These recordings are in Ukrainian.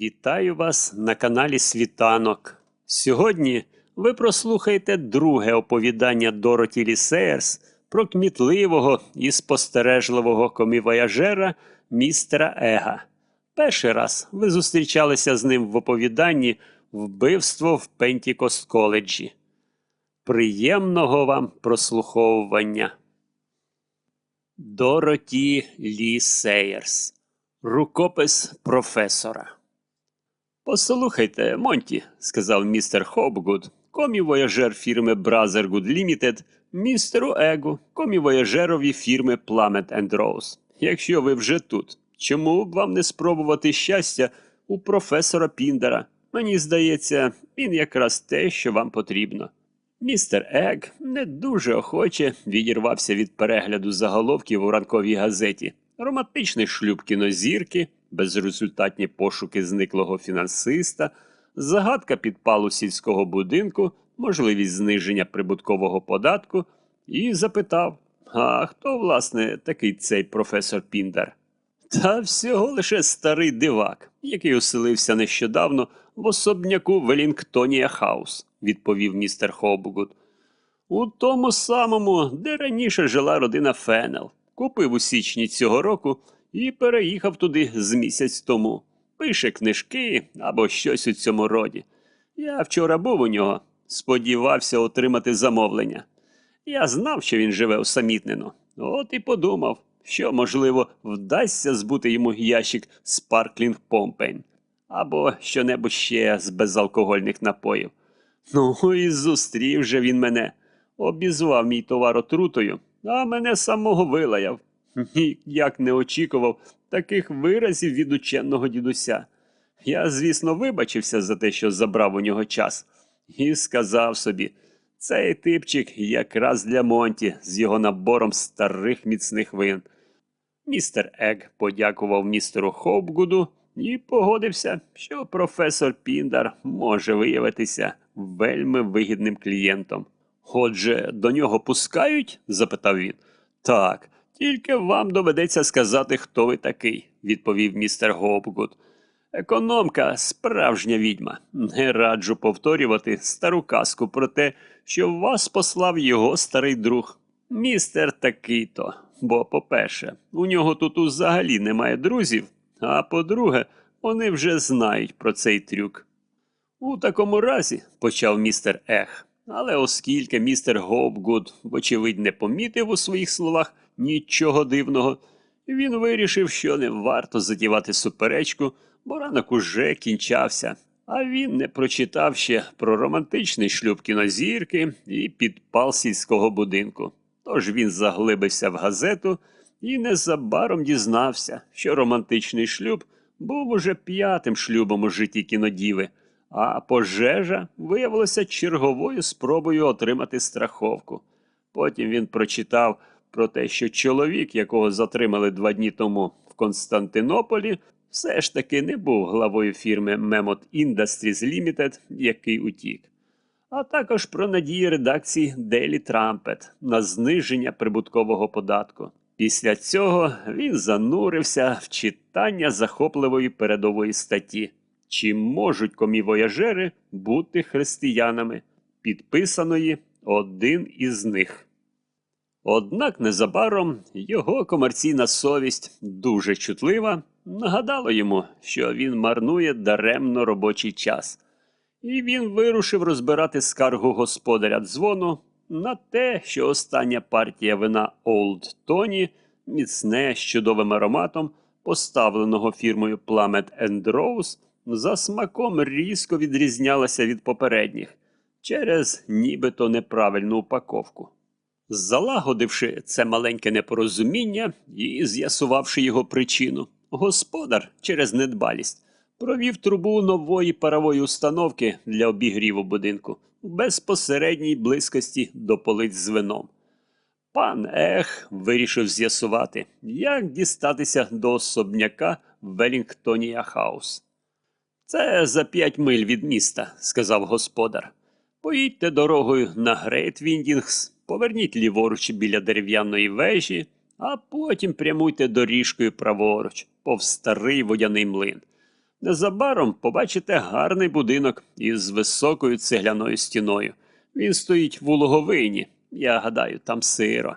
Вітаю вас на каналі Світанок. Сьогодні ви прослухаєте друге оповідання Дороті Лісеєрс про кмітливого і спостережливого комівояжера містера Ега. Перший раз ви зустрічалися з ним в оповіданні Вбивство в Пентікост коледжі. Приємного вам прослуховування. Дороті Лі Сейерс. Рукопис професора. Послухайте, Монті, сказав містер Хопгуд, комівояжер фірми Brothergood Limited, містеру Егу, комівояжерові фірми Plummet and Rose. Якщо ви вже тут, чому б вам не спробувати щастя у професора Піндера? Мені здається, він якраз те, що вам потрібно. Містер Ег не дуже охоче відірвався від перегляду заголовків у ранковій газеті. Романтичний шлюб кінозірки, безрезультатні пошуки зниклого фінансиста, загадка підпалу сільського будинку, можливість зниження прибуткового податку, і запитав: А хто, власне, такий цей професор Піндер? Та всього лише старий дивак, який оселився нещодавно в особняку Велінгтонія Хаус, відповів містер Хобгуд. У тому самому, де раніше жила родина Фенел. Купив у січні цього року і переїхав туди з місяць тому. Пише книжки або щось у цьому роді. Я вчора був у нього, сподівався отримати замовлення. Я знав, що він живе усамітнено. От і подумав, що, можливо, вдасться збути йому ящик Sparkling Pompen або щонебудь ще з безалкогольних напоїв. Ну і зустрів же він мене, обізвав мій товар отрутою, а мене самого вилаяв. Ніяк не очікував таких виразів від ученого дідуся. Я, звісно, вибачився за те, що забрав у нього час, і сказав собі, цей типчик якраз для Монті з його набором старих міцних вин. Містер Ег подякував містеру Хопгуду і погодився, що професор Піндар може виявитися вельми вигідним клієнтом. Отже, до нього пускають? запитав він. Так, тільки вам доведеться сказати, хто ви такий, відповів містер Гопгуд. Економка справжня відьма. Не раджу повторювати стару казку про те, що вас послав його старий друг. Містер такий то. Бо, по-перше, у нього тут взагалі немає друзів, а по-друге, вони вже знають про цей трюк. У такому разі, почав містер Ех, але оскільки містер Гопгуд, вочевидь, не помітив у своїх словах нічого дивного, він вирішив, що не варто затівати суперечку, бо ранок уже кінчався, а він не прочитав ще про романтичний шлюб кінозірки і підпал сільського будинку. Тож він заглибився в газету і незабаром дізнався, що романтичний шлюб був уже п'ятим шлюбом у житті кінодіви, а пожежа виявилася черговою спробою отримати страховку. Потім він прочитав про те, що чоловік, якого затримали два дні тому в Константинополі, все ж таки не був главою фірми Memot Industries Limited, який утік а також про надії редакції Daily Trumpet на зниження прибуткового податку. Після цього він занурився в читання захопливої передової статті. Чи можуть комівояжери бути християнами, підписаної один із них. Однак незабаром його комерційна совість, дуже чутлива, нагадала йому, що він марнує даремно робочий час і він вирушив розбирати скаргу господаря дзвону на те, що остання партія вина Олд Тоні, міцне з чудовим ароматом, поставленого фірмою Plummet Rose, за смаком різко відрізнялася від попередніх через нібито неправильну упаковку. Залагодивши це маленьке непорозуміння і з'ясувавши його причину, господар через недбалість провів трубу нової парової установки для обігріву будинку в безпосередній близькості до полиць з вином. Пан Ех вирішив з'ясувати, як дістатися до особняка Велінгтонія Хаус. Це за п'ять миль від міста, сказав господар. Поїдьте дорогою на Грейт Віндінгс, поверніть ліворуч біля дерев'яної вежі, а потім прямуйте доріжкою праворуч, повз старий водяний млин. Незабаром побачите гарний будинок із високою цегляною стіною. Він стоїть в улоговині. Я гадаю, там сиро.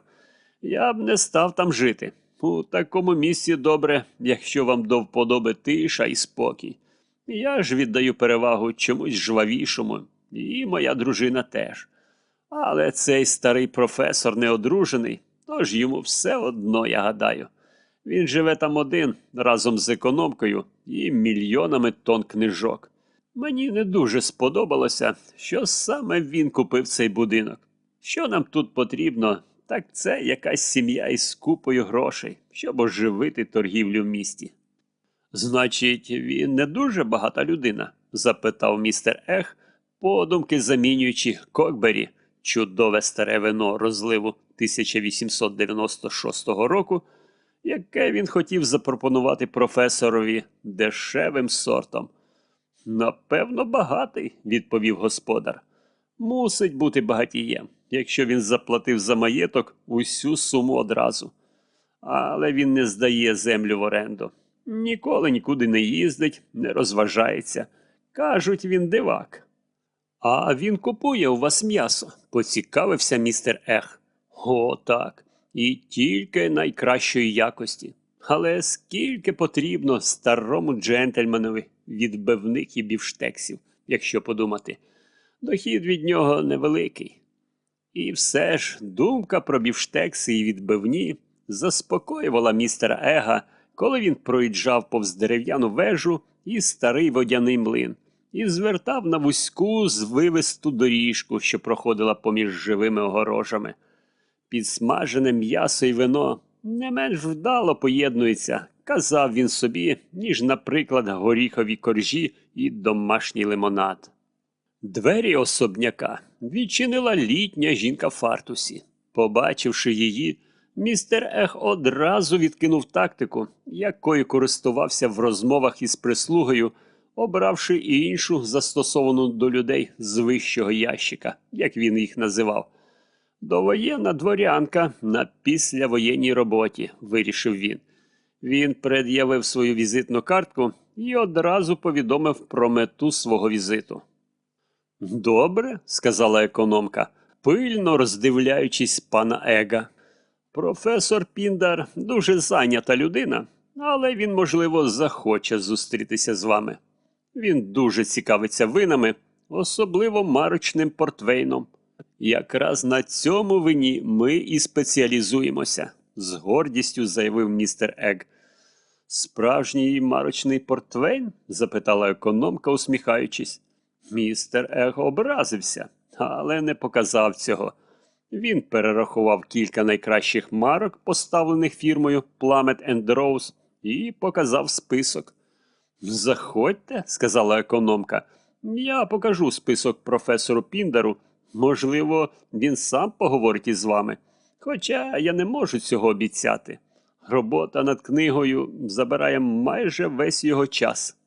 Я б не став там жити. У такому місці добре, якщо вам до вподоби тиша і спокій. Я ж віддаю перевагу чомусь жвавішому, і моя дружина теж. Але цей старий професор не одружений, тож йому все одно, я гадаю. Він живе там один разом з економкою і мільйонами тонн книжок. Мені не дуже сподобалося, що саме він купив цей будинок. Що нам тут потрібно, так це якась сім'я із купою грошей, щоб оживити торгівлю в місті. Значить, він не дуже багата людина? запитав містер Ех, подумки замінюючи Кокбері, чудове старе вино розливу 1896 року, яке він хотів запропонувати професорові дешевим сортом. Напевно, багатий, відповів господар. Мусить бути багатієм, якщо він заплатив за маєток усю суму одразу. Але він не здає землю в оренду. Ніколи нікуди не їздить, не розважається. Кажуть, він дивак. А він купує у вас м'ясо, поцікавився містер Ех. О, так. І тільки найкращої якості. Але скільки потрібно старому джентльменові відбивних і бівштексів, якщо подумати. Дохід від нього невеликий. І все ж думка про бівштекси і відбивні заспокоювала містера Ега, коли він проїжджав повз дерев'яну вежу і старий водяний млин, і звертав на вузьку звивисту доріжку, що проходила поміж живими огорожами. Підсмажене м'ясо і вино не менш вдало поєднуються, казав він собі, ніж, наприклад, горіхові коржі і домашній лимонад. Двері особняка відчинила літня жінка фартусі. Побачивши її, містер Ех одразу відкинув тактику, якою користувався в розмовах із прислугою, обравши іншу застосовану до людей з вищого ящика, як він їх називав. Довоєнна дворянка на післявоєнній роботі, вирішив він. Він пред'явив свою візитну картку і одразу повідомив про мету свого візиту. Добре, сказала економка, пильно роздивляючись пана Ега. Професор Піндар дуже зайнята людина, але він, можливо, захоче зустрітися з вами. Він дуже цікавиться винами, особливо марочним портвейном. Якраз на цьому вині ми і спеціалізуємося, з гордістю заявив містер Ег. Справжній марочний портвейн? запитала економка, усміхаючись. Містер Ег образився, але не показав цього. Він перерахував кілька найкращих марок, поставлених фірмою Plummet Rose, і показав список. Заходьте, сказала економка. Я покажу список професору Піндеру. Можливо, він сам поговорить із вами. Хоча я не можу цього обіцяти. Робота над книгою забирає майже весь його час.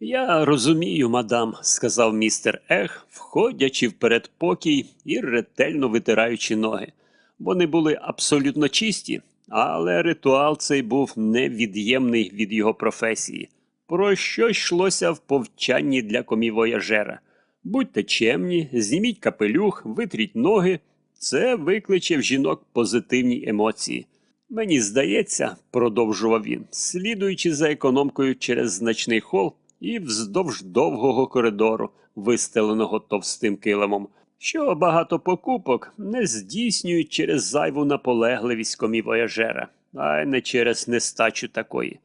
Я розумію, мадам, сказав містер Ех, входячи в передпокій і ретельно витираючи ноги. Вони були абсолютно чисті, але ритуал цей був невід'ємний від його професії. Про що йшлося в повчанні для комівояжера. Будьте чемні, зніміть капелюх, витріть ноги. Це викличе в жінок позитивні емоції. Мені здається, продовжував він, слідуючи за економкою через значний хол і вздовж довгого коридору, вистеленого товстим килимом, що багато покупок не здійснюють через зайву наполегливість комівояжера, а не через нестачу такої.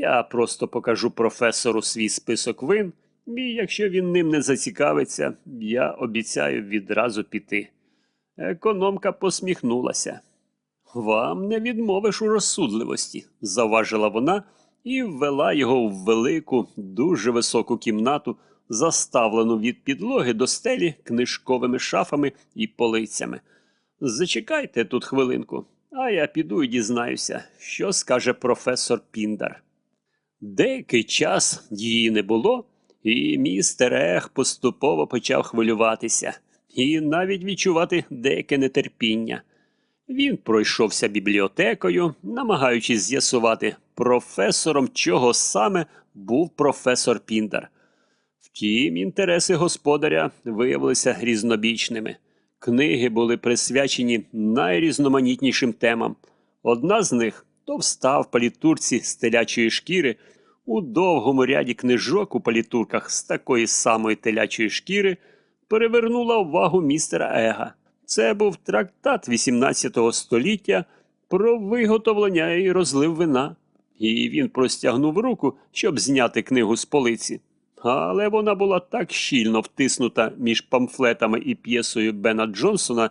Я просто покажу професору свій список вин, і якщо він ним не зацікавиться, я обіцяю відразу піти. Економка посміхнулася. Вам не відмовиш у розсудливості, заважила вона і ввела його в велику, дуже високу кімнату, заставлену від підлоги до стелі книжковими шафами і полицями. Зачекайте тут хвилинку, а я піду і дізнаюся, що скаже професор Піндар. Деякий час її не було, і містер Ех поступово почав хвилюватися і навіть відчувати деяке нетерпіння. Він пройшовся бібліотекою, намагаючись з'ясувати професором, чого саме був професор Піндар. Втім, інтереси господаря виявилися різнобічними. Книги були присвячені найрізноманітнішим темам. Одна з них товста в палітурці з телячої шкіри, у довгому ряді книжок у палітурках з такої самої телячої шкіри перевернула увагу містера Ега. Це був трактат 18 століття про виготовлення і розлив вина. І він простягнув руку, щоб зняти книгу з полиці. Але вона була так щільно втиснута між памфлетами і п'єсою Бена Джонсона,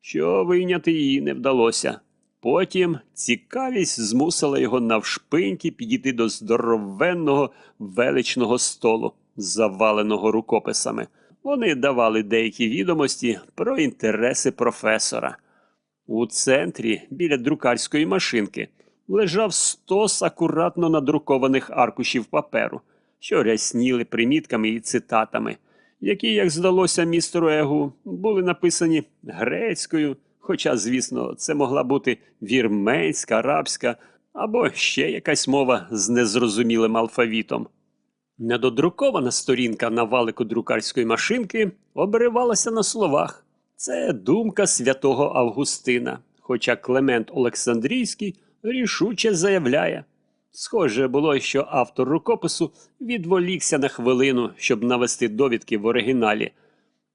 що вийняти її не вдалося. Потім цікавість змусила його навшпиньки підійти до здоровенного величного столу, заваленого рукописами. Вони давали деякі відомості про інтереси професора. У центрі, біля друкарської машинки, лежав стос акуратно надрукованих аркушів паперу, що рясніли примітками і цитатами, які, як здалося містеру Егу, були написані грецькою, хоча, звісно, це могла бути вірменська, арабська або ще якась мова з незрозумілим алфавітом. Недодрукована сторінка на валику друкарської машинки обривалася на словах. Це думка святого Августина, хоча Клемент Олександрійський рішуче заявляє. Схоже було, що автор рукопису відволікся на хвилину, щоб навести довідки в оригіналі.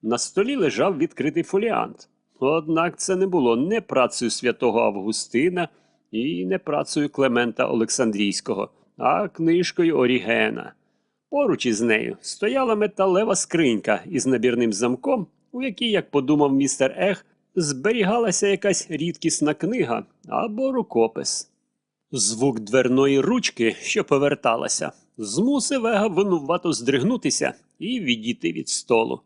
На столі лежав відкритий фоліант. Однак це не було не працею святого Августина і не працею Клемента Олександрійського, а книжкою Орігена. Поруч із нею стояла металева скринька із набірним замком, у якій, як подумав містер Ех, зберігалася якась рідкісна книга або рукопис. Звук дверної ручки, що поверталася, змусив Ега винувато здригнутися і відійти від столу.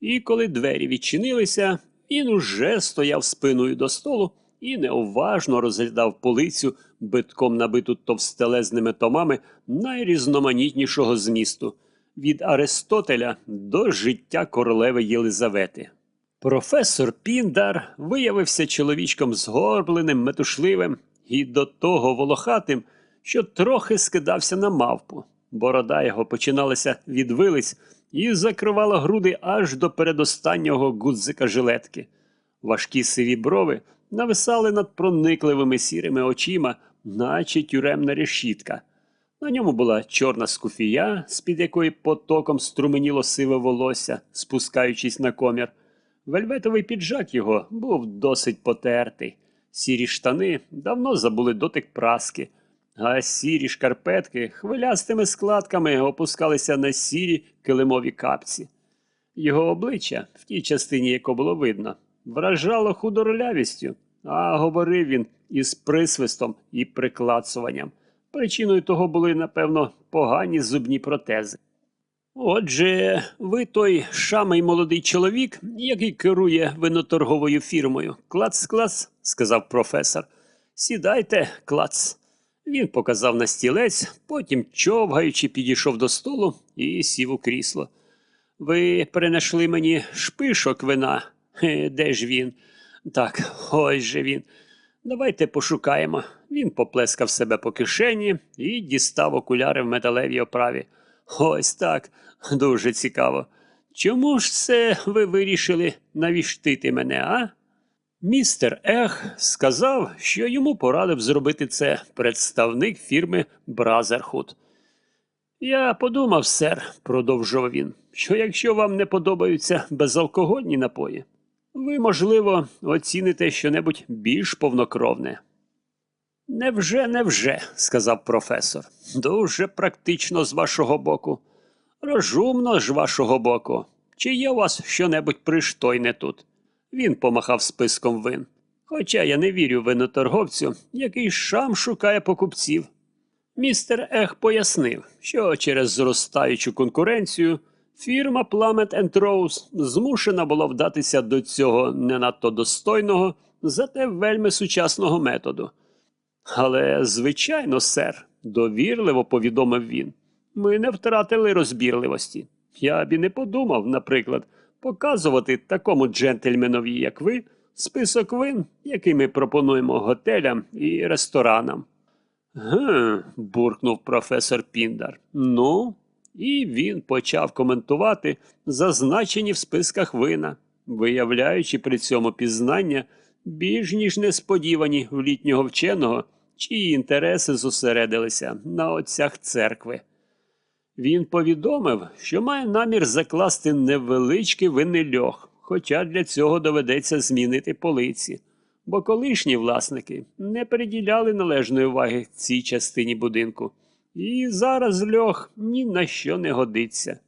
І коли двері відчинилися, він уже стояв спиною до столу і неуважно розглядав полицю, битком набиту товстелезними томами найрізноманітнішого змісту від Аристотеля до життя королеви Єлизавети. Професор Піндар виявився чоловічком згорбленим, метушливим і до того волохатим, що трохи скидався на мавпу. Борода його починалася від вилиць і закривала груди аж до передостаннього гудзика жилетки. Важкі сиві брови нависали над проникливими сірими очима, наче тюремна решітка. На ньому була чорна скуфія, з-під якої потоком струменіло сиве волосся, спускаючись на комір. Вельветовий піджак його був досить потертий. Сірі штани давно забули дотик праски, а сірі шкарпетки хвилястими складками опускалися на сірі килимові капці. Його обличчя, в тій частині, яко було видно, вражало худорлявістю, а говорив він із присвистом і приклацуванням. Причиною того були, напевно, погані зубні протези. Отже, ви той шамий молодий чоловік, який керує виноторговою фірмою. Клац-клац, сказав професор. Сідайте, клац. Він показав на стілець, потім, човгаючи, підійшов до столу і сів у крісло. Ви принесли мені шпишок вина. Де ж він? Так, ось же він. Давайте пошукаємо. Він поплескав себе по кишені і дістав окуляри в металевій оправі. Ось так, дуже цікаво. Чому ж це ви вирішили навіштити мене, а? Містер Ех сказав, що йому порадив зробити це представник фірми Бразерхуд. Я подумав, сер, продовжував він, що якщо вам не подобаються безалкогольні напої, ви, можливо, оціните щонебудь більш повнокровне. Невже, невже, сказав професор. Дуже практично з вашого боку. Розумно з вашого боку. Чи є у вас щонебудь приштойне тут? Він помахав списком вин. Хоча я не вірю виноторговцю, який шам шукає покупців. Містер Ех пояснив, що через зростаючу конкуренцію фірма Plummet Rose змушена була вдатися до цього не надто достойного, зате вельми сучасного методу. Але, звичайно, сер, довірливо повідомив він. Ми не втратили розбірливості. Я б і не подумав, наприклад, показувати такому джентльменові, як ви, список вин, який ми пропонуємо готелям і ресторанам. Ге, буркнув професор Піндар. Ну, і він почав коментувати зазначені в списках вина, виявляючи при цьому пізнання більш ніж несподівані в літнього вченого, чиї інтереси зосередилися на отцях церкви. Він повідомив, що має намір закласти невеличкий винний льох, хоча для цього доведеться змінити полиці, бо колишні власники не приділяли належної уваги цій частині будинку, і зараз льох ні на що не годиться.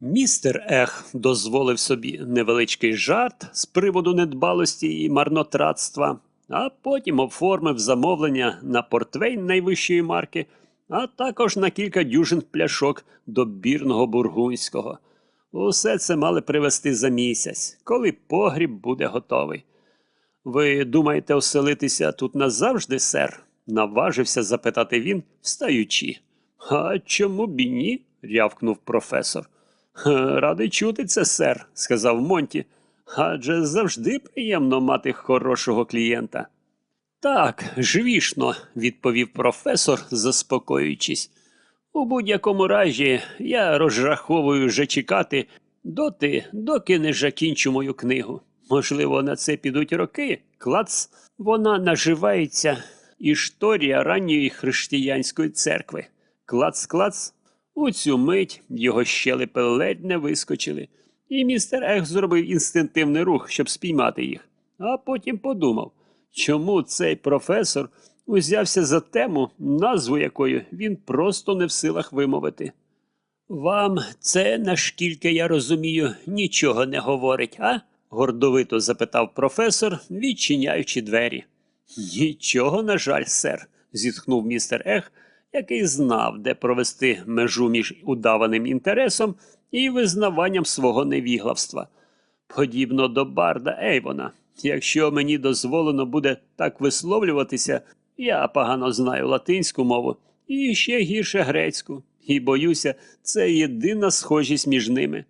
Містер Ех дозволив собі невеличкий жарт з приводу недбалості і марнотратства, а потім оформив замовлення на портвейн найвищої марки, а також на кілька дюжин пляшок добірного бургунського. Усе це мали привезти за місяць, коли погріб буде готовий. Ви думаєте оселитися тут назавжди, сер? наважився запитати він, встаючи. А чому б і ні? рявкнув професор. «Ха, Радий чути це, сер, сказав Монті. Адже завжди приємно мати хорошого клієнта. Так, звісно, відповів професор, заспокоюючись. У будь-якому разі я розраховую вже чекати доти, доки не закінчу мою книгу. Можливо, на це підуть роки. Клац, вона наживається історія ранньої християнської церкви. Клац-клац. У цю мить його щелепи ледь не вискочили, і містер Ех зробив інстинктивний рух, щоб спіймати їх, а потім подумав, чому цей професор узявся за тему, назву якої він просто не в силах вимовити. Вам це, наскільки я розумію, нічого не говорить, а? гордовито запитав професор, відчиняючи двері. Нічого, на жаль, сер, зітхнув містер Ех, який знав, де провести межу між удаваним інтересом і визнаванням свого невіглавства. Подібно до Барда Ейвона, якщо мені дозволено буде так висловлюватися, я погано знаю латинську мову і ще гірше грецьку, і боюся, це єдина схожість між ними.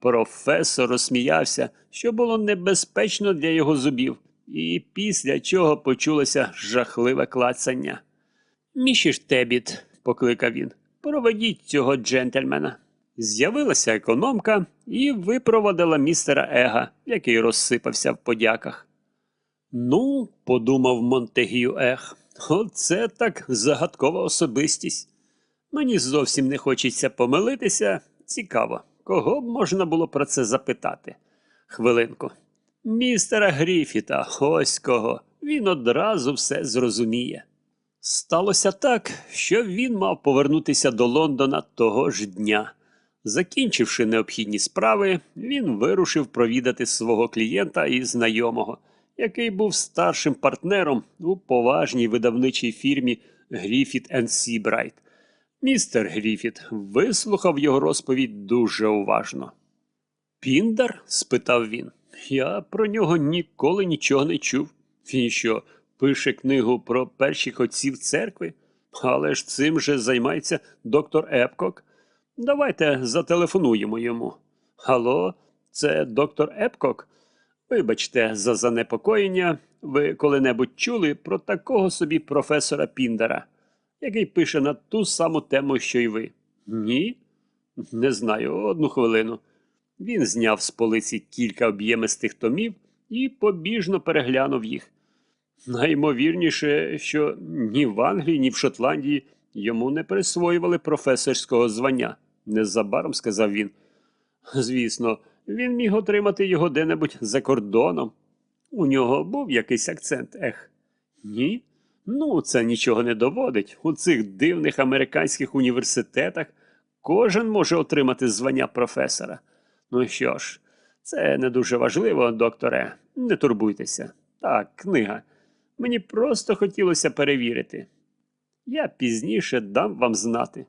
Професор розсміявся, що було небезпечно для його зубів, і після чого почулося жахливе клацання. Мішіш Тебіт, покликав він, проведіть цього джентльмена. З'явилася економка і випроводила містера Ега, який розсипався в подяках. Ну, подумав Монтегію Ег, оце так загадкова особистість. Мені зовсім не хочеться помилитися. Цікаво, кого б можна було про це запитати? Хвилинку. Містера Гріфіта, ось кого. Він одразу все зрозуміє. Сталося так, що він мав повернутися до Лондона того ж дня. Закінчивши необхідні справи, він вирушив провідати свого клієнта і знайомого, який був старшим партнером у поважній видавничій фірмі Гріфіт Сібрайт. Містер Гріфіт вислухав його розповідь дуже уважно. Піндар? спитав він. Я про нього ніколи нічого не чув. Він що, пише книгу про перших отців церкви? Але ж цим же займається доктор Епкок. Давайте зателефонуємо йому. Алло, це доктор Епкок? Вибачте, за занепокоєння, ви коли-небудь чули про такого собі професора Піндера, який пише на ту саму тему, що й ви? Ні? Не знаю, одну хвилину. Він зняв з полиці кілька об'ємистих томів і побіжно переглянув їх. Наймовірніше, що ні в Англії, ні в Шотландії йому не присвоювали професорського звання, незабаром сказав він. Звісно, він міг отримати його де-небудь за кордоном. У нього був якийсь акцент, ех. Ні? Ну, це нічого не доводить. У цих дивних американських університетах кожен може отримати звання професора. Ну що ж, це не дуже важливо, докторе, не турбуйтеся. Так, книга. Мені просто хотілося перевірити. Я пізніше дам вам знати.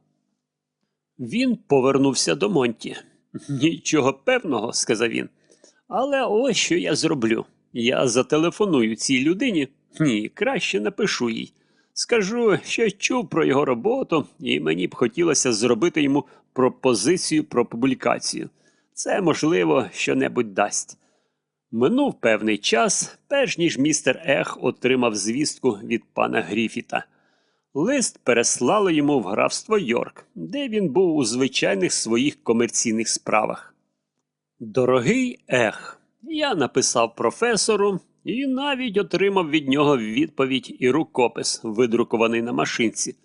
Він повернувся до Монті. Нічого певного, сказав він. Але ось що я зроблю. Я зателефоную цій людині. Ні, краще напишу їй. Скажу, що чув про його роботу, і мені б хотілося зробити йому пропозицію про публікацію. Це, можливо, що-небудь дасть. Минув певний час, перш ніж містер Ех отримав звістку від пана Гріфіта. Лист переслали йому в графство Йорк, де він був у звичайних своїх комерційних справах. Дорогий Ех, я написав професору і навіть отримав від нього відповідь і рукопис, видрукований на машинці.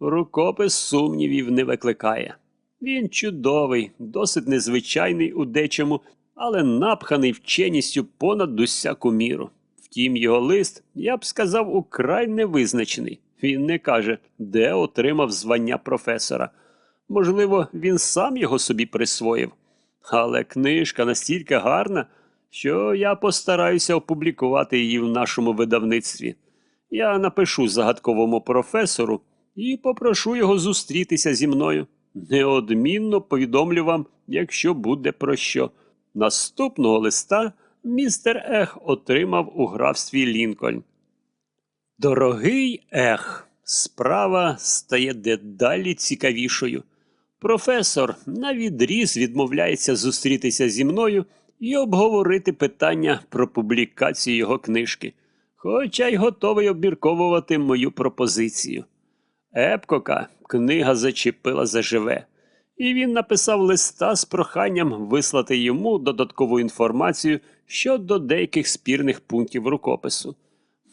Рукопис сумнівів не викликає. Він чудовий, досить незвичайний у дечому, але напханий вченістю понад усяку міру. Втім, його лист, я б сказав, украй невизначений. Він не каже, де отримав звання професора. Можливо, він сам його собі присвоїв. Але книжка настільки гарна, що я постараюся опублікувати її в нашому видавництві. Я напишу загадковому професору і попрошу його зустрітися зі мною. Неодмінно повідомлю вам, якщо буде про що. Наступного листа містер Ех отримав у графстві Лінкольн. Дорогий Ех, справа стає дедалі цікавішою. Професор навідріз відмовляється зустрітися зі мною і обговорити питання про публікацію його книжки, хоча й готовий обмірковувати мою пропозицію. Епкока книга зачепила заживе, і він написав листа з проханням вислати йому додаткову інформацію щодо деяких спірних пунктів рукопису.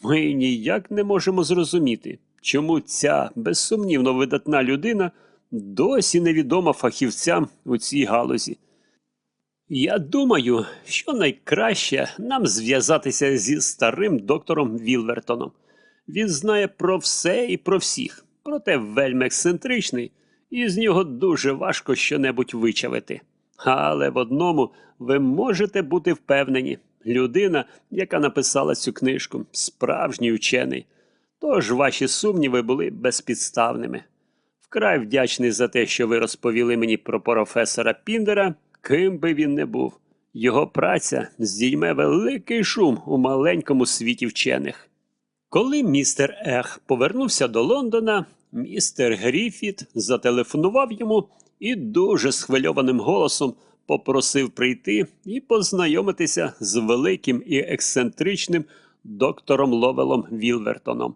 Ми ніяк не можемо зрозуміти, чому ця безсумнівно видатна людина досі невідома фахівцям у цій галузі. Я думаю, що найкраще нам зв'язатися зі старим доктором Вілвертоном. Він знає про все і про всіх, проте вельми ексцентричний, і з нього дуже важко щонебудь вичавити. Але в одному ви можете бути впевнені, людина, яка написала цю книжку, справжній учений. Тож ваші сумніви були безпідставними. Вкрай вдячний за те, що ви розповіли мені про професора Піндера, ким би він не був. Його праця здійме великий шум у маленькому світі вчених. Коли містер Ех повернувся до Лондона, містер Гріфіт зателефонував йому і дуже схвильованим голосом попросив прийти і познайомитися з великим і ексцентричним доктором Ловелом Вілвертоном.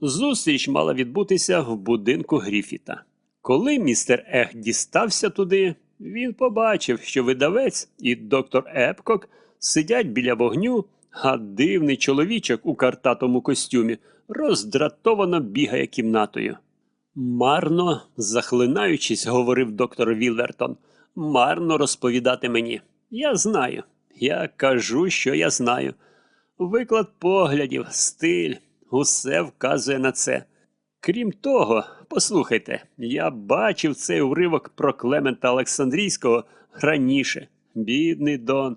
Зустріч мала відбутися в будинку Гріфіта. Коли містер Ех дістався туди, він побачив, що видавець і доктор Епкок сидять біля вогню, а дивний чоловічок у картатому костюмі роздратовано бігає кімнатою. Марно, захлинаючись, говорив доктор Вілвертон, марно розповідати мені. Я знаю. Я кажу, що я знаю. Виклад поглядів, стиль, усе вказує на це. Крім того, послухайте, я бачив цей уривок про Клемента Олександрійського раніше. Бідний Дон.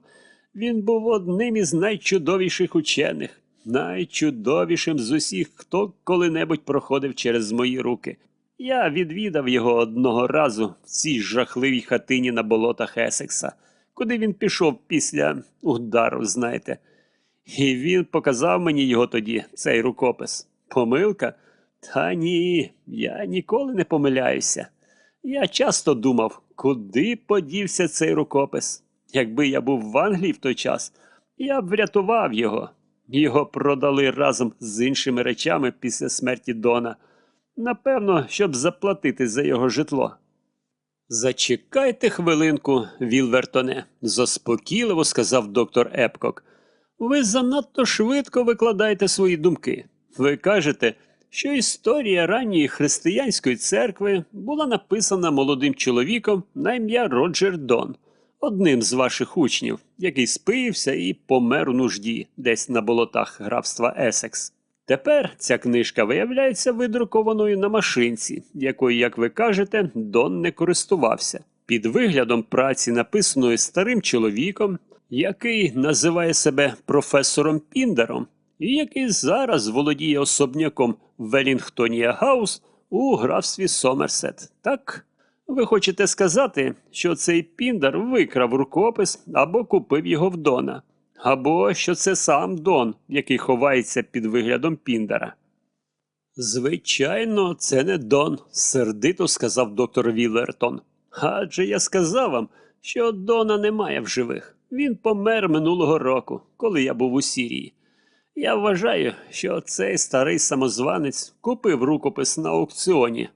Він був одним із найчудовіших учених, найчудовішим з усіх, хто коли-небудь проходив через мої руки. Я відвідав його одного разу в цій жахливій хатині на болотах Есекса, куди він пішов після удару, знаєте. І він показав мені його тоді, цей рукопис. Помилка? Та ні, я ніколи не помиляюся. Я часто думав, куди подівся цей рукопис. Якби я був в Англії в той час, я б врятував його. Його продали разом з іншими речами після смерті Дона. Напевно, щоб заплатити за його житло. Зачекайте хвилинку, Вілвертоне, заспокійливо сказав доктор Епкок. Ви занадто швидко викладаєте свої думки. Ви кажете, що історія ранньої християнської церкви була написана молодим чоловіком на ім'я Роджер Дон, одним з ваших учнів, який спився і помер у нужді десь на болотах графства Есекс. Тепер ця книжка виявляється видрукованою на машинці, якою, як ви кажете, Дон не користувався. Під виглядом праці, написаної старим чоловіком, який називає себе професором Піндером, і який зараз володіє особняком Велінгтонія Гаус у графстві Сомерсет. Так? Ви хочете сказати, що цей Піндер викрав рукопис або купив його в Дона, або що це сам Дон, який ховається під виглядом Піндера. Звичайно, це не Дон, сердито сказав доктор Віллертон. Адже я сказав вам, що Дона немає в живих. Він помер минулого року, коли я був у Сірії. Я вважаю, що цей старий самозванець купив рукопис на аукціоні.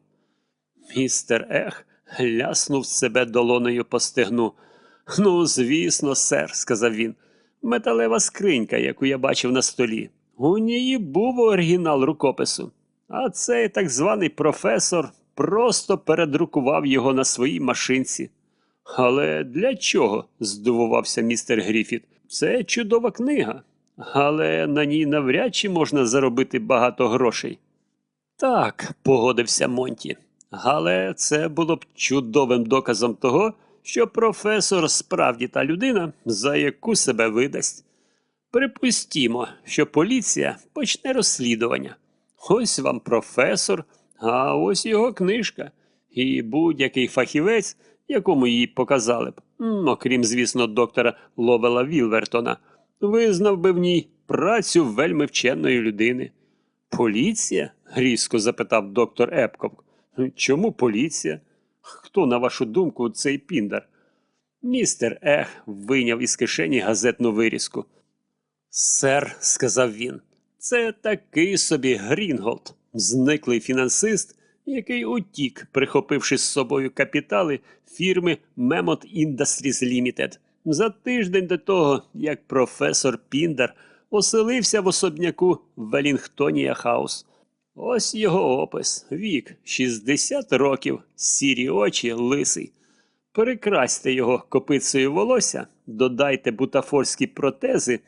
Містер Ех ляснув себе долонею по стегну. Ну, звісно, сер, сказав він. Металева скринька, яку я бачив на столі. У ній був оригінал рукопису. А цей так званий професор просто передрукував його на своїй машинці. Але для чого? здивувався містер Гріфіт. Це чудова книга, але на ній навряд чи можна заробити багато грошей. Так, погодився Монті. Але це було б чудовим доказом того, що професор справді та людина, за яку себе видасть. Припустімо, що поліція почне розслідування. Ось вам професор, а ось його книжка. І будь-який фахівець, якому її показали б, окрім, звісно, доктора Ловела Вілвертона, визнав би в ній працю вельми вченої людини. Поліція? різко запитав доктор Епкок. Чому поліція? Хто, на вашу думку, цей піндар? Містер Ех вийняв із кишені газетну вирізку. Сер, сказав він, це такий собі Грінголд, зниклий фінансист, який утік, прихопивши з собою капітали фірми Memot Industries Limited. За тиждень до того, як професор Піндар оселився в особняку Велінгтонія Хаус. Ось його опис. Вік 60 років, сірі очі, лисий. Перекрасьте його копицею волосся, додайте бутафорські протези,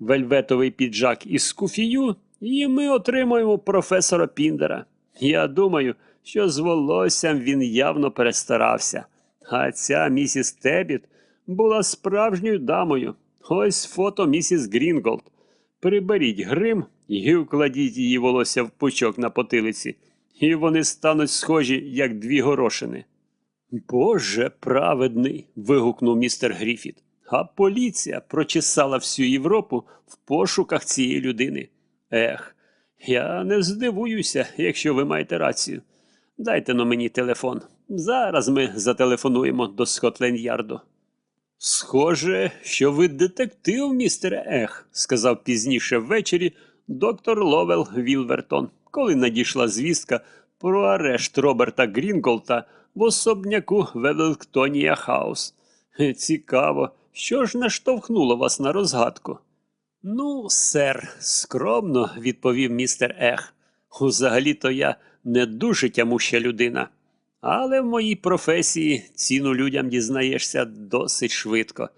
вельветовий піджак із скуфію, і ми отримаємо професора Піндера. Я думаю, що з волоссям він явно перестарався. А ця місіс Тебіт була справжньою дамою. Ось фото місіс Грінголд. Приберіть грим і вкладіть її волосся в пучок на потилиці, і вони стануть схожі, як дві горошини. Боже праведний. вигукнув містер Гріфіт. А поліція прочесала всю Європу в пошуках цієї людини. Ех, я не здивуюся, якщо ви маєте рацію. Дайте но мені телефон. Зараз ми зателефонуємо до Скотленд-Ярду. Схоже, що ви детектив, містере Ех, сказав пізніше ввечері доктор Ловел Вілвертон, коли надійшла звістка про арешт Роберта Грінголта в особняку Велингтонія Хаус. Цікаво, що ж наштовхнуло вас на розгадку? Ну, сер, скромно, відповів містер Ех. Взагалі-то я не дуже тямуща людина. Але в моїй професії ціну людям дізнаєшся досить швидко.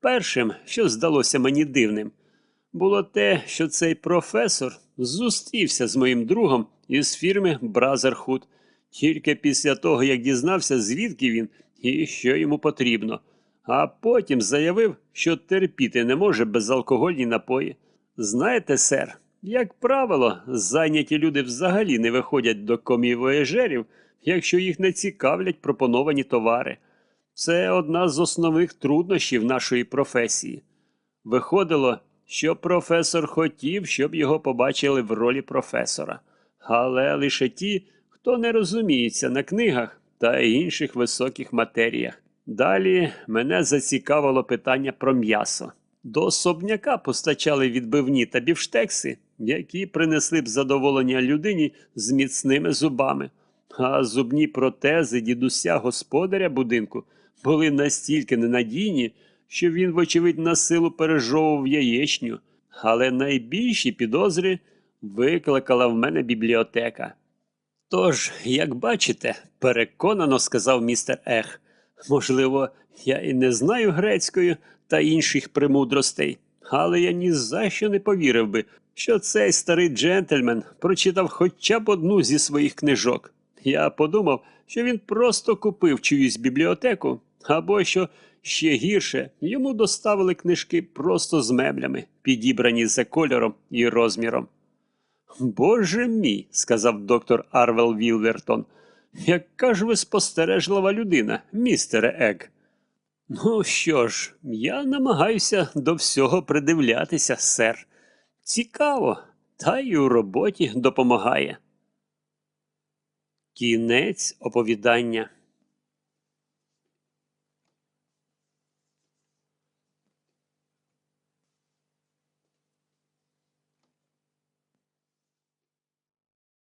Першим, що здалося мені дивним, було те, що цей професор зустрівся з моїм другом із фірми Бразерхуд тільки після того, як дізнався, звідки він і що йому потрібно, а потім заявив, що терпіти не може безалкогольні напої. Знаєте, сер, як правило, зайняті люди взагалі не виходять до комівояжерів, якщо їх не цікавлять пропоновані товари. Це одна з основних труднощів нашої професії. Виходило, що професор хотів, щоб його побачили в ролі професора, але лише ті, хто не розуміється на книгах та інших високих матеріях. Далі мене зацікавило питання про м'ясо. До особняка постачали відбивні та бівштекси, які принесли б задоволення людині з міцними зубами. А зубні протези дідуся господаря будинку були настільки ненадійні, що він, вочевидь, на силу пережовував яєчню. Але найбільші підозри викликала в мене бібліотека. Тож, як бачите, переконано сказав містер Ех, можливо, я і не знаю грецької та інших премудростей, але я ні за що не повірив би, що цей старий джентльмен прочитав хоча б одну зі своїх книжок. Я подумав, що він просто купив чиюсь бібліотеку, або що ще гірше йому доставили книжки просто з меблями, підібрані за кольором і розміром. Боже мій, сказав доктор Арвел Вілвертон, яка ж ви спостережлива людина, містере Ек. Ну що ж, я намагаюся до всього придивлятися, сер. Цікаво, та й у роботі допомагає. Кінець оповідання.